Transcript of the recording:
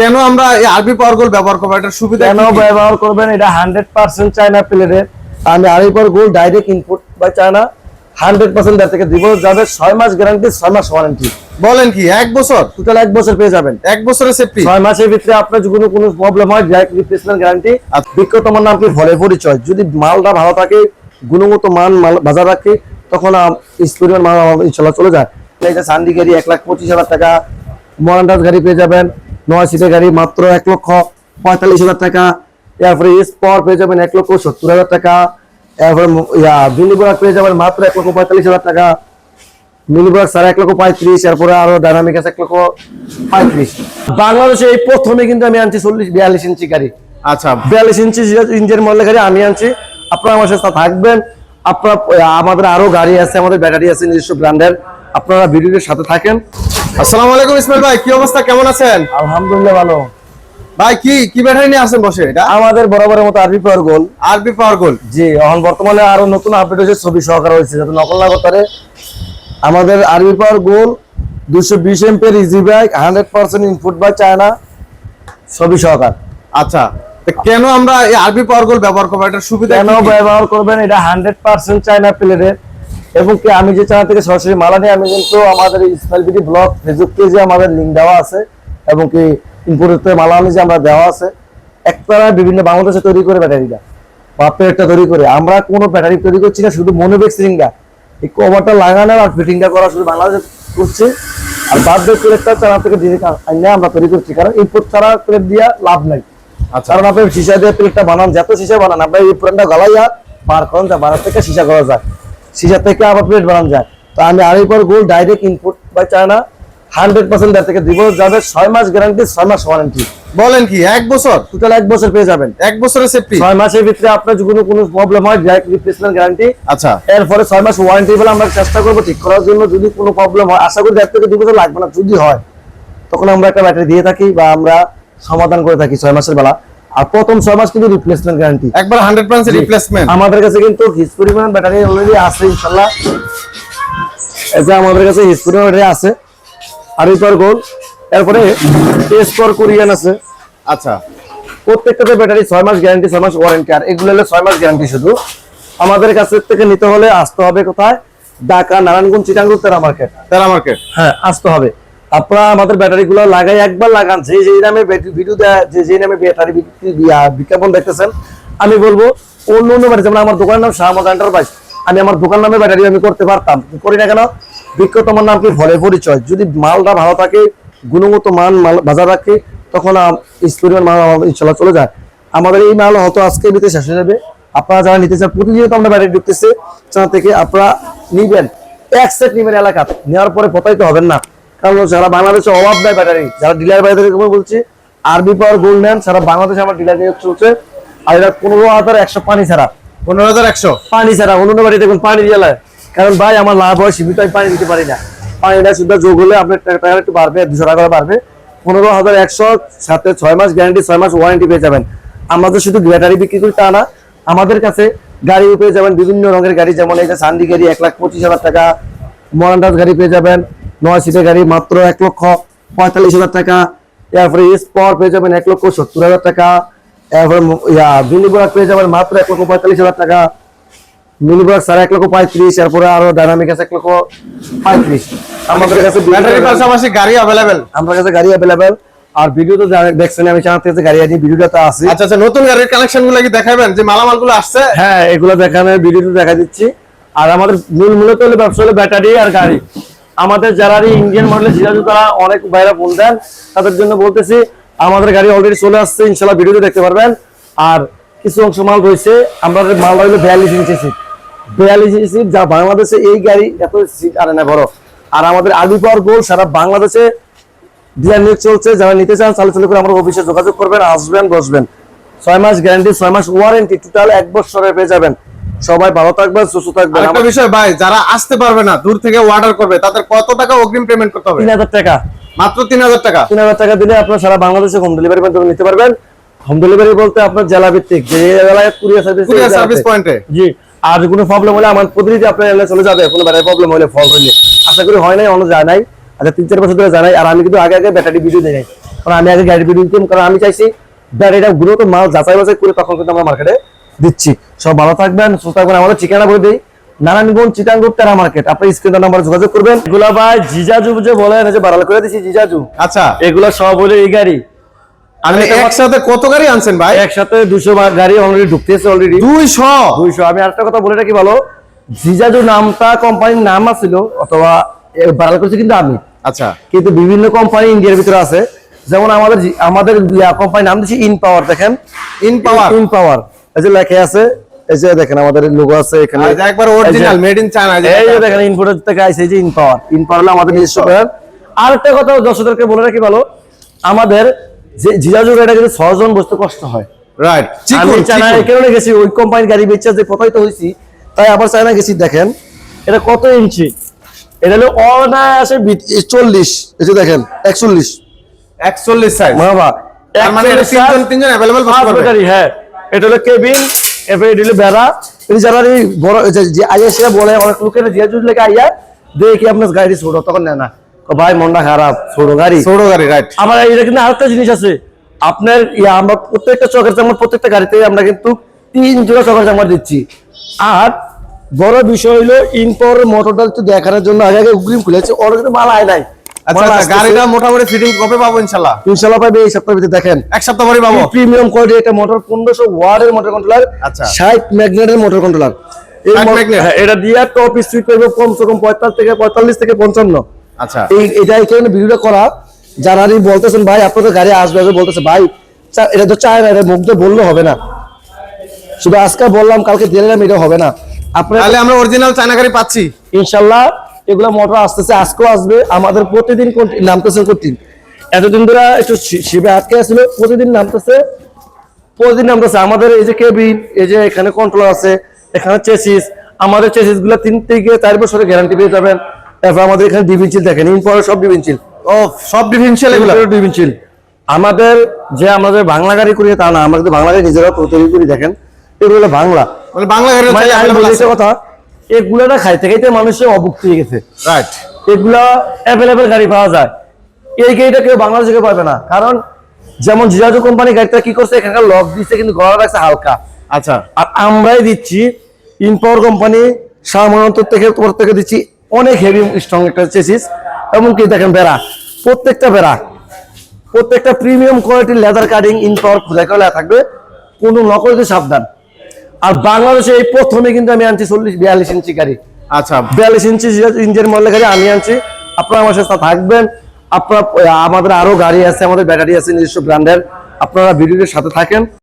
কেন আমরা এই আরবি পাওয়ার গোল ব্যবহার করব? এটা সুবিধা কেন? ব্যবহার করবেন? এটা হান্ড্রেড পার্সেন্ট চায়না প্লেটের আমি আড়াইপর গোল্ড ডাইরেক্ট ইনপুট বা চায়না হান্ড্রেড পার্সেন্ট থেকে দিব। যাবে ছয় মাস গ্যারান্টি ছয় মাস ওয়ারেন্টি বলেন কি এক বছর? টোটাল এক বছর পেয়ে যাবেন। এক বছরের সেফটি ছয় মাসের ভিতরে আপনার যদি কোনো প্রবলেম হয় ডাইরেক্ট রিপ্লেসমেন্ট গ্যারান্টি আর তোমার নাম কি? ফলে পরিচয়। যদি মালটা ভালো থাকে গুণগত মান মাল বাজার রাখে তখন স্পরিমাণ মাল ইনশাল্লাহ চলে যায়। এই যে গাড়ি এক লাখ পঁচিশ হাজার টাকা মরান্ডাস গাড়ি পেয়ে যাবেন। নয় সিটের গাড়ি মাত্র এক লক্ষ পঁয়তাল্লিশ হাজার টাকা। এরপরে স্পর পেয়ে যাবেন এক লক্ষ সত্তর হাজার টাকা। এরপরে ম- ইয়া বিলিবোরা পেয়ে যাবেন মাত্র এক লক্ষ পঁয়তাল্লিশ হাজার টাকা। মিলিবাগ সাড়ে এক লক্ষ পঁয়ত্রিশ এরপরে আরও ডাইনামিক আছে এক লক্ষ পঁয়ত্রিশ। বাংলাদেশে এই প্রথমে কিন্তু আমি আনছি চল্লিশ বিয়াল্লিশ ইঞ্চি গাড়ি। আচ্ছা। বিয়াল্লিশ ইঞ্চি ইঞ্জিন মডেলের গাড়ি আমি আনছি। আপনারা আমার সাথে থাকবেন। আপনার আমাদের আরও গাড়ি আছে আমাদের ব্যাটারি আছে নিজস্ব ব্র্যান্ডের। আপনারা ভিডিওর সাথে থাকেন। আসসালামু আলাইকুম ইসমাইল ভাই কি অবস্থা? কেমন আছেন? আলহামদুলিল্লাহ ভালো। ভাই কি কি ব্যাটারি নিয়ে আসেন বসে? এটা? আমাদের বরাবরের মতো আরবি পাওয়ার গোল আরবি পাওয়ার গোল জি এখন বর্তমানে আরও নতুন আপডেট হয়েছে ছবি সহকার হয়েছে যাতে নকল না করতে পারে। আমাদের আরবি পাওয়ার গোল দুশো বিশ এমপের easy bike hundred percent input by China ছবি সহকার। আচ্ছা তো কেন আমরা এই আরবি পাওয়ার গোল ব্যবহার করব? এটা সুবিধা কেন? ব্যবহার করবেন? এটা হান্ড্রেড পার্সেন্ট চায়না প্লেটের এবং কি আমি যে চ্যানেল থেকে সরাসরি মালা নিয়ে আমি কিন্তু আমাদের ইসমাইল বিডি ব্লগ ফেসবুক পেজে আমাদের লিঙ্ক দেওয়া আছে এবং কি ইম্পোর্টের মালা আনি যে আমরা দেওয়া আছে একতারা বিভিন্ন বাংলাদেশে তৈরি করে ব্যাটারিটা বা প্লেটটা তৈরি করে। আমরা কোনো ব্যাটারি তৈরি করছি না শুধু মনোবেগ সিলিংটা এই কভারটা লাগানো আর ফিটিংটা করা শুধু বাংলাদেশে করছি। আর বাদ দিয়ে প্লেটটা চারা থেকে দিয়ে আইনে আমরা তৈরি করছি কারণ ইম্পোর্ট ছাড়া প্লেট দিয়া লাভ নাই। আচ্ছা। কারণ আপনি সিসা দিয়ে প্লেটটা বানান যত সীসা বানান আপনার এই প্লেটটা গলাইয়া বার করেন যায় বানার থেকে সিসা করা যায়। সীসা থেকে আবার প্লেট বানান যায়। তো আমি আড়াই পর গোল direct input by China hundred percent থেকে দিব যাবে ছয় মাস গ্যারান্টি ছয় মাস ওয়ারেন্টি বলেন কি এক বছর? টোটাল এক বছর পেয়ে যাবেন। এক বছরের সেফটি ছয় মাসের ভিতরে আপনার যদি কোনো কোনো প্রবলেম হয় ডাইরেক্ট রিপ্লেসমেন্ট গ্যারান্টি আচ্ছা। এরপরে ছয় মাস ওয়ারেন্টি বলে আমরা চেষ্টা করব ঠিক করার জন্য। যদি কোনো প্রবলেম হয় আশা করি দেড় থেকে দু বছর লাগবে না। যদি হয় তখন আমরা একটা ব্যাটারি দিয়ে থাকি বা আমরা সমাধান করে থাকি ছয় মাসের বেলা। আর প্রথম ছয় মাস কিন্তু রিপ্লেসমেন্ট গ্যারান্টি একবার হান্ড্রেড পার্সেন্ট রিপ্লেসমেন্ট আমাদের কাছে কিন্তু হিজ পরিমাণ ব্যাটারি অলরেডি আছে ইনশাল্লাহ। যে আমাদের কাছে হিজ পরিমাণ ব্যাটারি আছে। আর পর গোল এরপরে স্কোর কোরিয়ান আছে। আচ্ছা। প্রত্যেকটাতে ব্যাটারি ছয় মাস গ্যারান্টি ছয় মাস ওয়ারেন্টি আর এগুলো হলো ছয় মাস গ্যারান্টি শুধু। আমাদের কাছ থেকে নিতে হলে আসতে হবে কোথায়? ঢাকা নারায়ণগঞ্জ চিটাঙ্গুর তেরা মার্কেট। তেরা মার্কেট। হ্যাঁ আসতে হবে। আপনারা আমাদের ব্যাটারি গুলো লাগাই, একবার লাগান। যে যে নামে ভিডিও দেয়, যে যে নামে ব্যাটারি বিজ্ঞাপন দেখতেছেন, আমি বলব, অন্য অন্য যেমন আমার দোকানের নাম শাহমদ এন্টারপ্রাইজ আমি আমার দোকান নামে ব্যাটারি আমি করতে পারতাম। করি না কেন? বিক্রেতা আমার নাম কি? ফলে পরিচয়। যদি মালটা ভালো থাকে, গুণগত মান মাল বাজার রাখে, তখন স্পরিমাণ মাল ইনশাল্লাহ চলে যায়। আমাদের এই মাল হয়তো আজকে নিতে শেষ হয়ে যাবে। আপনারা যারা নিতে চান, প্রতিনিয়ত আমরা ব্যাটারি ঢুকতেছে। সেখান থেকে আপনারা নিবেন। এক সেট নিবেন এলাকা নেওয়ার পরে প্রতারিত হবেন না। কারণ যারা বাংলাদেশে অভাব দেয় ব্যাটারি। যারা ডিলার বাইরে থেকে বলছি আরবি পাওয়ার গোল্ড নেন সারা বাংলাদেশে আমার ডিলার চলছে। আর এটা পনেরো হাজার একশো পানি ছাড়া। পনেরো হাজার একশো? পানি ছাড়া অন্য বাড়ি দেখুন পানি লাগে। কারণ ভাই আমার লাভ হয় সীমিত আমি পানি দিতে পারি না। পানিটা শুধু যোগ হলে আপনার টাকা একটু বাড়বে দুশো টাকা করে বাড়বে। পনেরো হাজার একশো সাথে ছয় মাস গ্যারান্টি ছয় মাস ওয়ারেন্টি পেয়ে যাবেন। আমাদের শুধু ব্যাটারি বিক্রি করি তা না আমাদের কাছে গাড়িও পেয়ে যাবেন বিভিন্ন রঙের গাড়ি যেমন এই যে সান্ডি গাড়ি এক লাখ পঁচিশ হাজার টাকা মরান্ডাস গাড়ি পেয়ে যাবেন। নয় সিটের গাড়ি মাত্র এক লক্ষ পঁয়তাল্লিশ হাজার টাকা। এরপরে স্পর পেয়ে যাবেন এক লক্ষ সত্তর হাজার টাকা। এরপরে ইয়া বিলিবোরা পেয়ে যাবেন মাত্র এক লক্ষ পঁয়তাল্লিশ হাজার টাকা। মিলিবাগ সাড়ে এক লক্ষ পঁয়ত্রিশ। এরপরে আরও ডাইনামিক আছে এক লক্ষ পঁয়ত্রিশ। আমাদের কাছে পাশাপাশি গাড়ি অ্যাভেলেবেল আমার কাছে গাড়ি অ্যাভেলেবেল আর ভিডিও তো দেখছেন আমি চ্যানেল থেকে গাড়ি আনি ভিডিওটা আছে। আচ্ছা আচ্ছা নতুন গাড়ির কালেকশনগুলো কি দেখাবেন? যে মালামালগুলো আসছে? হ্যাঁ এগুলো দেখানোর ভিডিওতে দেখা দিচ্ছি। আর আমাদের মূল মূলত হলো ব্যবসা হলো ব্যাটারি আর গাড়ি। আমাদের যারা ইন্ডিয়ান মডেলের জিরাজু, তারা অনেক বাইরে ফোন দেন। তাদের জন্য বলতেছি, আমাদের গাড়ি অলরেডি চলে আসছে, ইনশাল্লাহ ভিডিওতে দেখতে পারবেন। আর কিছু অংশ মাল রয়েছে আমাদের মাল হলো বিয়াল্লিশ ইঞ্চি সিট বিয়াল্লিশ ইঞ্চি সিট যা বাংলাদেশে এই গাড়ি এত সিট আরে না বড়। আর আমাদের আলু পাওয়ার গোল সারা বাংলাদেশে ডিলার নিয়োগ চলছে, যারা নিতে চান চালু চালু করে আমার অফিসে যোগাযোগ করবেন, আসবেন, বসবেন। ছয় মাস গ্যারান্টি ছয় মাস ওয়ারেন্টি টোটাল এক বছরে পেয়ে যাবেন। সবাই ভালো থাকবেন সুস্থ থাকবেন। আরেকটা বিষয় ভাই যারা আসতে পারবে না দূর থেকে অর্ডার করবে তাদের কত টাকা অগ্রিম পেমেন্ট করতে হবে? তিন হাজার টাকা। মাত্র তিন হাজার টাকা। তিন হাজার টাকা দিলে আপনার সারা বাংলাদেশে হোম ডেলিভারি মাধ্যমে নিতে পারবেন। হোম ডেলিভারি বলতে আপনার জেলা ভিত্তিক যে জেলায় কুরিয়ার সার্ভিস কুরিয়ার সার্ভিস পয়েন্টে জি। আর কোনো প্রবলেম হলে আমার প্রতিনিধি আপনার এলাকায় চলে যাবে কোনো ব্যাটারি প্রবলেম হলে ফল হইলে আশা করি হয় নাই অন্য যায় নাই। আচ্ছা তিন চার বছর ধরে জানাই আর আমি কিন্তু আগে আগে ব্যাটারি ভিডিও দিই নাই। কারণ আমি আগে গাড়ি ভিডিও দিতাম কারণ আমি চাইছি ব্যাটারিটা গুলো মাল যাচাই বাছাই করে তখন কিন্তু আমরা মার্কেটে দিচ্ছি। সব ভালো থাকবেন সুস্থ থাকবেন। আমাদের ঠিকানা বলে দিই নারায়ণগঞ্জ চিটাঙ্গুর তেরা মার্কেট। আপনি স্ক্রিন নাম্বার যোগাযোগ করবেন। এগুলা ভাই জিজাজু যে বলেন যে বাড়াল করে দিচ্ছি জিজাজু। আচ্ছা। এগুলা সব হলো এই গাড়ি। আমি একসাথে কত গাড়ি আনছেন ভাই? একসাথে দুশো গাড়ি অলরেডি ঢুকতেছে অলরেডি দুইশো? দুইশো। আমি আরেকটা কথা বলে রাখি ভালো জিজাজু নামটা কোম্পানির নাম আছিল অথবা এ বাড়াল করেছি কিন্তু আমি। আচ্ছা। কিন্তু বিভিন্ন কোম্পানি ইন্ডিয়ার ভিতরে আছে। যেমন আমাদের আমাদের কোম্পানির নাম দিচ্ছি ইন পাওয়ার দেখেন। ইন পাওয়ার ইন পাওয়ার এই যে লেখা আছে এই যে দেখেন আমাদের লোগো আছে এখানে। একবার অরিজিনাল মেড ইন চায়না এই যে দেখেন ইনপোর্টার থেকে আইছে যে ইনপাওয়ার ইনপাওয়ার হলো আমাদের নিজস্ব ব্র্যান্ড আরেকটা কথা দর্শকদেরকে বলে রাখি ভালো আমাদের যে জিজাজুর এটা কিন্তু সহজন বসতে কষ্ট হয়। রাইট আমি চায়না কেন গেছি ওই কোম্পানির গাড়ি বেচা যে কথাই তো হইছি তাই আবার চায়না গেছি দেখেন। এটা কত ইঞ্চি? এটা হলো অনায়াসে চল্লিশ এই যে দেখেন একচল্লিশ। একচল্লিশ সাইজ বাবা মানে তিনজন তিনজন অ্যাভেলেবল হ্যাঁ। এটা হলো কেবিন এরপরে এটা হলো বেড়া। এই যারা এই বড় যে- যে আইয়া বলে অনেক লোকের জিয়া জুজ লেগে আইয়া দেখি আপনার গাড়ি ছোট তখন নেয় না। ভাই মনটা খারাপ ছোট গাড়ি। ছোট গাড়ি রাইট আমার এটা কিন্তু আরেকটা জিনিস আছে আপনার ইয়া আমরা প্রত্যেকটা চকের চামড় প্রত্যেকটা গাড়িতে আমরা কিন্তু তিন জোড়া চকের চামড় দিচ্ছি। আর বড় বিষয় হলো ইনপোর মোটরটা একটু দেখানোর জন্য আগে আগে উগ্রিম খুলেছে ওর কিন্তু মাল আয় নাই। আচ্ছা আচ্ছা আসতেছে। গাড়িটা মোটামুটি ফিটিং কবে পাবো ইনশাআল্লাহ? ইনশাল্লাহ পাবে এই সপ্তাহের ভিতরে দেখেন। এক সপ্তাহ পরে পাবো? প্রিমিয়াম কোয়ালিটি এটা মোটর পনেরোশো ওয়ার্ডের মোটর কন্ট্রোলার আচ্ছা। ষাট ম্যাগনেটের মোটর কন্ট্রোলার এটা দিয়ে টপ স্পিড করবে কমসে কম পঁয়তাল্লিশ থেকে পঁয়তাল্লিশ থেকে পঞ্চান্ন। আচ্ছা। এই এটা এখানে ভিডিওটা করা। যারা বলতেছেন ভাই আপনাদের গাড়ি আসবে বলতেছে ভাই এটা তো চায় না এটা মুখ দিয়ে বললে হবে না। শুধু আজকে বললাম কালকে দিলাম এটা হবে না। আপনার তাহলে আমরা অরিজিনাল চায়না গাড়ি পাচ্ছি। ইনশাল্লাহ এগুলো মোটর আসতেছে আজকেও আসবে আমাদের প্রতিদিন নামতেছে কঠিন এতদিন ধরে একটু শিবে আটকে আসছিল প্রতিদিন নামতেছে প্রতিদিন নামতেছে। আমাদের এই যে কেবিন এই যে এখানে কন্ট্রোল আছে এখানে চেসিস আমাদের চেসিসগুলো তিন থেকে চার বছরের গ্যারান্টি পেয়ে যাবেন। তারপর আমাদের এখানে ডিভিনচিল দেখেন ইনপরে সব ডিভিনচিল ও সব ডিফারেন্সিয়াল এগুলো? ডিভিনচিল আমাদের যে আমাদের বাংলা গাড়ি করি তা না আমরা কিন্তু বাংলা গাড়ি নিজেরা তৈরি করি দেখেন। এগুলো বাংলা। মানে বাংলা গাড়ি মানে কথা এগুলো খাইতে খাইতে মানুষের অভুক্তি হয়ে গেছে। রাইট এগুলা অ্যাভেলেবেল গাড়ি পাওয়া যায়। এই গাড়িটা কেউ বাংলাদেশে কেউ পাবে না। কারণ যেমন জিরাজু কোম্পানি গাড়িটা কি করছে এখানকার লক দিচ্ছে কিন্তু গলা রাখছে হালকা। আচ্ছা। আর আমরাই দিচ্ছি ইনপাওয়ার কোম্পানি সামান্তর থেকে তোমার থেকে দিচ্ছি অনেক হেভি স্ট্রং একটা চেসিস এমনকি দেখেন বেড়া প্রত্যেকটা বেড়া প্রত্যেকটা প্রিমিয়াম কোয়ালিটির লেদার কাটিং ইনপাওয়ার খোঁজা করে থাকবে। কোনো নকলতে সাবধান। আর বাংলাদেশে এই প্রথমে কিন্তু আমি আনছি চল্লিশ বিয়াল্লিশ ইঞ্চি গাড়ি। আচ্ছা। বিয়াল্লিশ ইঞ্চি ইঞ্চের মডেলের গাড়ি আমি আনছি। আপনারা আমার সাথে থাকবেন। আপনার আমাদের আরও গাড়ি আছে আমাদের ব্যাটারি আছে নিজস্ব ব্র্যান্ডের। আপনারা ভিডিওর সাথে থাকেন।